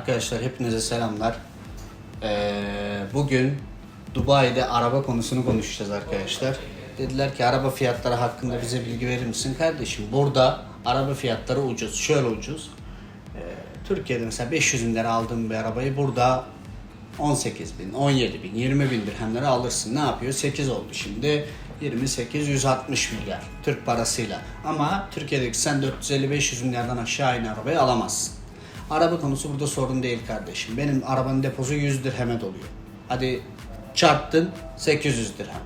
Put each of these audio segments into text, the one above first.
Arkadaşlar hepinize selamlar. Ee, bugün Dubai'de araba konusunu konuşacağız arkadaşlar. Dediler ki araba fiyatları hakkında bize bilgi verir misin? Kardeşim burada araba fiyatları ucuz. Şöyle ucuz. Ee, Türkiye'de mesela 500 bin lira aldığım bir arabayı burada 18 bin, 17 bin, 20 bin dirhemlere alırsın. Ne yapıyor? 8 oldu şimdi. 28, 160 milyar Türk parasıyla. Ama Türkiye'deki sen 450-500 milyardan aşağı aynı arabayı alamazsın. Araba konusu burada sorun değil kardeşim. Benim arabanın deposu 100 dirheme doluyor. Hadi çarptın 800 dirhem.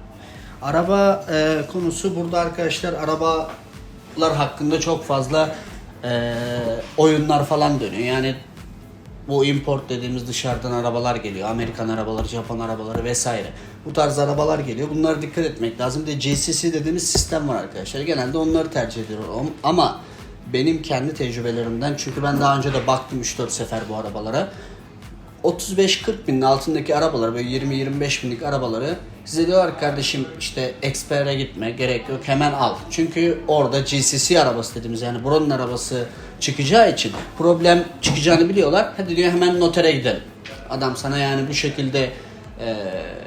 Araba e, konusu burada arkadaşlar arabalar hakkında çok fazla e, oyunlar falan dönüyor. Yani bu import dediğimiz dışarıdan arabalar geliyor. Amerikan arabaları, Japon arabaları vesaire. Bu tarz arabalar geliyor. Bunlara dikkat etmek lazım. Bir de GCC dediğimiz sistem var arkadaşlar. Genelde onları tercih ediyorum. Ama benim kendi tecrübelerimden çünkü ben daha önce de baktım 3-4 sefer bu arabalara. 35-40 binin altındaki arabaları böyle 20-25 binlik arabaları size diyorlar kardeşim işte Expert'e gitme gerek yok hemen al. Çünkü orada GCC arabası dediğimiz yani buranın arabası çıkacağı için problem çıkacağını biliyorlar. Hadi diyor hemen notere gidelim. Adam sana yani bu şekilde eee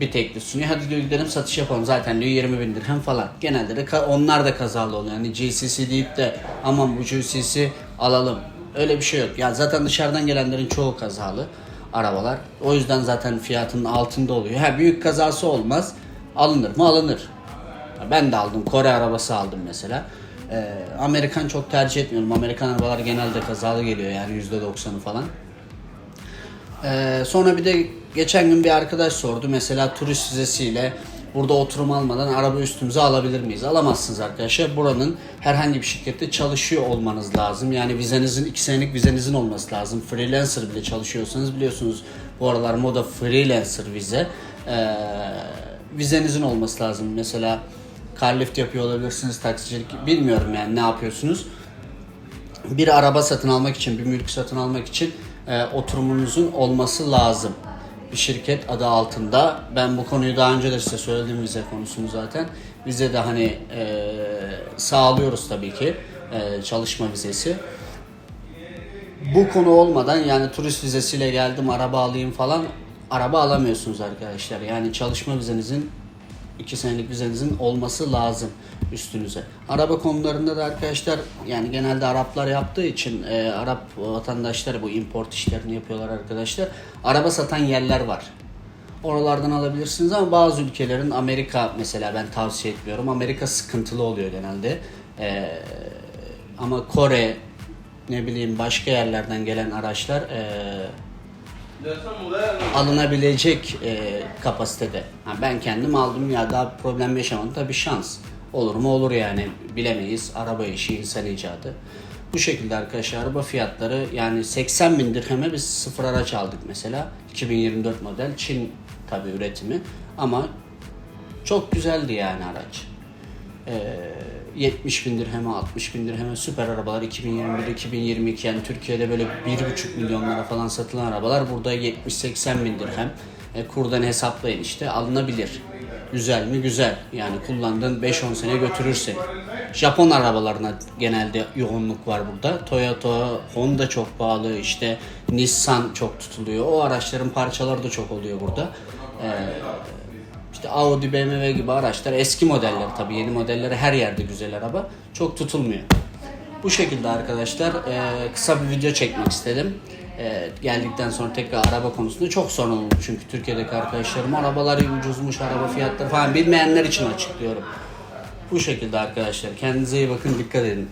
bir teklif sunuyor. Hadi diyor gidelim satış yapalım. Zaten diyor 20 bin dirhem falan. Genelde de onlar da kazalı oluyor. Yani GCC deyip de aman bu GCC alalım. Öyle bir şey yok. Ya zaten dışarıdan gelenlerin çoğu kazalı arabalar. O yüzden zaten fiyatının altında oluyor. Ha büyük kazası olmaz. Alınır mı? Alınır. Ben de aldım. Kore arabası aldım mesela. Ee, Amerikan çok tercih etmiyorum. Amerikan arabalar genelde kazalı geliyor yani %90'ı falan. Ee, sonra bir de geçen gün bir arkadaş sordu. Mesela turist vizesiyle burada oturum almadan araba üstümüze alabilir miyiz? Alamazsınız arkadaşlar. Buranın herhangi bir şirkette çalışıyor olmanız lazım. Yani vizenizin, iki senelik vizenizin olması lazım. Freelancer bile çalışıyorsanız biliyorsunuz bu aralar moda freelancer vize. Ee, vizenizin olması lazım. Mesela carlift yapıyor olabilirsiniz, taksicilik bilmiyorum yani ne yapıyorsunuz bir araba satın almak için, bir mülk satın almak için e, oturumunuzun olması lazım. Bir şirket adı altında. Ben bu konuyu daha önce de size söyledim vize konusunu zaten. Vize de hani e, sağlıyoruz tabii ki e, çalışma vizesi. Bu konu olmadan yani turist vizesiyle geldim araba alayım falan araba alamıyorsunuz arkadaşlar. Yani çalışma vizenizin 2 senelik vizenizin olması lazım üstünüze. Araba konularında da arkadaşlar yani genelde Araplar yaptığı için e, Arap vatandaşları bu import işlerini yapıyorlar arkadaşlar. Araba satan yerler var. Oralardan alabilirsiniz ama bazı ülkelerin Amerika mesela ben tavsiye etmiyorum. Amerika sıkıntılı oluyor genelde. E, ama Kore ne bileyim başka yerlerden gelen araçlar e, alınabilecek e, kapasitede. Ha, ben kendim aldım ya daha problem yaşamadım. Tabii şans. Olur mu olur yani bilemeyiz. Araba işi insan icadı. Bu şekilde arkadaşlar araba fiyatları yani 80 bin dirheme biz sıfır araç aldık mesela. 2024 model Çin tabi üretimi ama çok güzeldi yani araç. Ee, 70 bin dirheme 60 bin dirheme süper arabalar 2021-2022 yani Türkiye'de böyle 1,5 milyonlara falan satılan arabalar burada 70-80 bin dirhem e, kurdan hesaplayın işte alınabilir. Güzel mi? Güzel. Yani kullandığın 5-10 sene götürür seni. Japon arabalarına genelde yoğunluk var burada. Toyota, Honda çok pahalı. işte Nissan çok tutuluyor. O araçların parçaları da çok oluyor burada. Ee, işte Audi, BMW gibi araçlar eski modeller tabii yeni modelleri her yerde güzel araba. Çok tutulmuyor. Bu şekilde arkadaşlar e, kısa bir video çekmek istedim. E, geldikten sonra tekrar araba konusunda çok sorun oldu çünkü Türkiye'deki arkadaşlarım arabalar ucuzmuş, araba fiyatları falan bilmeyenler için açıklıyorum. Bu şekilde arkadaşlar kendinize iyi bakın dikkat edin.